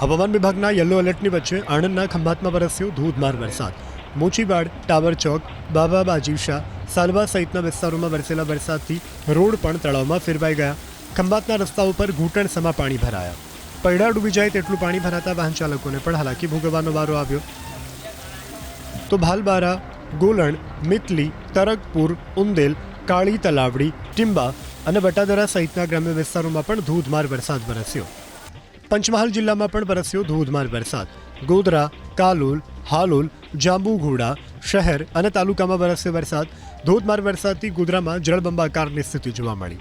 હવામાન વિભાગના યલો એલર્ટની વચ્ચે આણંદના ખંભાતમાં વરસ્યો ધોધમાર વરસાદ. મોચીવાડ, ટાવર ચોક બાબા બાજીવશા સાલવા સહિતના વિસ્તારોમાં વરસેલા વરસાદથી રોડ પણ તળાવમાં ફેરવાઈ ગયા. ખંભાતના રસ્તા ઉપર ઘૂંટણ ઘૂંટણસમા પાણી ભરાયા. પૈડા ડૂબી જાય તેટલું પાણી ભરાતા વાહન ચાલકોને પણ હાલાકી ભોગવવાનો વારો આવ્યો. તો ભાલબારા, ગોલણ, મિતલી તરકપુર ઉંદેલ, કાળી તલાવડી, ટિંબા અને વટાદરા સહિતના ગ્રામ્ય વિસ્તારોમાં પણ ધોધમાર વરસાદ વરસ્યો. પંચમહાલ જિલ્લામાં પણ વરસ્યો ધોધમાર વરસાદ. ગોધરા, કાલોલ, હાલોલ, જાંબુઘોડા શહેર અને તાલુકામાં વરસ્યો વરસાદ. ધોધમાર વરસાદથી ગોધરામાં જળબંબાકારની સ્થિતિ જોવા મળી.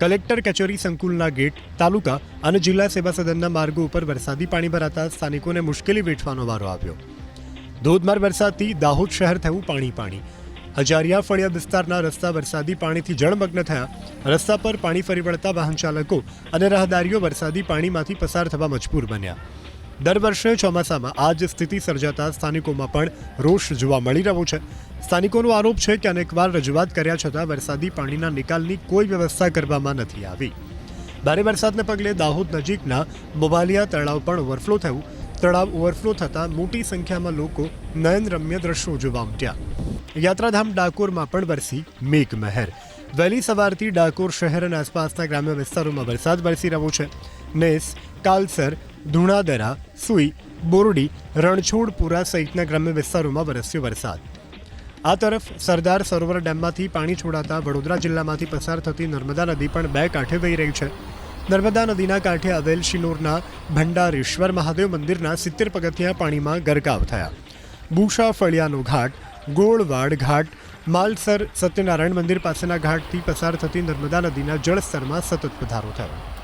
કલેક્ટર કચેરી સંકુલના ગેટ, તાલુકા અને જિલ્લા સેવા સદનના માર્ગો ઉપર વરસાદી પાણી ભરાતા સ્થાનિકોને મુશ્કેલી વેઠવાનો વારો આવ્યો. ધોધમાર વરસાદથી દાહોદ શહેર થયું પાણી પાણી. હજારિયા ફળિયા વિસ્તારના રસ્તા વરસાદી પાણીથી જળમગ્ન થયા. રસ્તા પર પાણી ફરી વળતા વાહન ચાલકો અને રાહદારીઓ વરસાદી પાણીમાંથી પસાર થવા મજબૂર બન્યા. દર વર્ષે ચોમાસામાં આ જ સ્થિતિ સર્જાતા સ્થાનિકોમાં પણ રોષ જોવા મળી રહ્યો છે. સ્થાનિકોનો આરોપ છે કે અનેકવાર રજૂઆત કર્યા છતાં વરસાદી પાણીના નિકાલની કોઈ વ્યવસ્થા કરવામાં નથી આવી. ભારે વરસાદને પગલે દાહોદ નજીકના મોબાલિયા તળાવ પણ ઓવરફ્લો થયું. તળાવ ઓવરફ્લો થતાં મોટી સંખ્યામાં લોકો નયનરમ્ય દ્રશ્યો જોવા ઉમટ્યા યાત્રાધામ ડાકોરમાં પણ વરસી મેઘમહેર. વહેલી સવારથી ડાકોર શહેર અને આસપાસના ગ્રામ્ય વિસ્તારોમાં વરસાદ વરસી રહ્યો છે. નેસ, કાલસર, ધુણાદરા, સુઈ, બોરડી રણછોડપુરા સહિતના ગ્રામ્ય વિસ્તારોમાં વરસ્યો વરસાદ. આ તરફ સરદાર સરોવર ડેમમાંથી પાણી છોડાતા વડોદરા જિલ્લામાંથી પસાર થતી નર્મદા નદી પણ બે કાંઠે વહી રહી છે. નર્મદા નદીના કાંઠે આવેલ શિનોરના ભંડારેશ્વર મહાદેવ મંદિરના સિત્તેર પગથિયા પાણીમાં ગરકાવ થયા. બુશા ફળિયાનો ઘાટ ગોળવાડ ઘાટ, માલસર સત્યનારાયણ મંદિર પાસેના ઘાટથી પસાર થતી નર્મદા નદીના જળસ્તરમાં સતત વધારો થયો.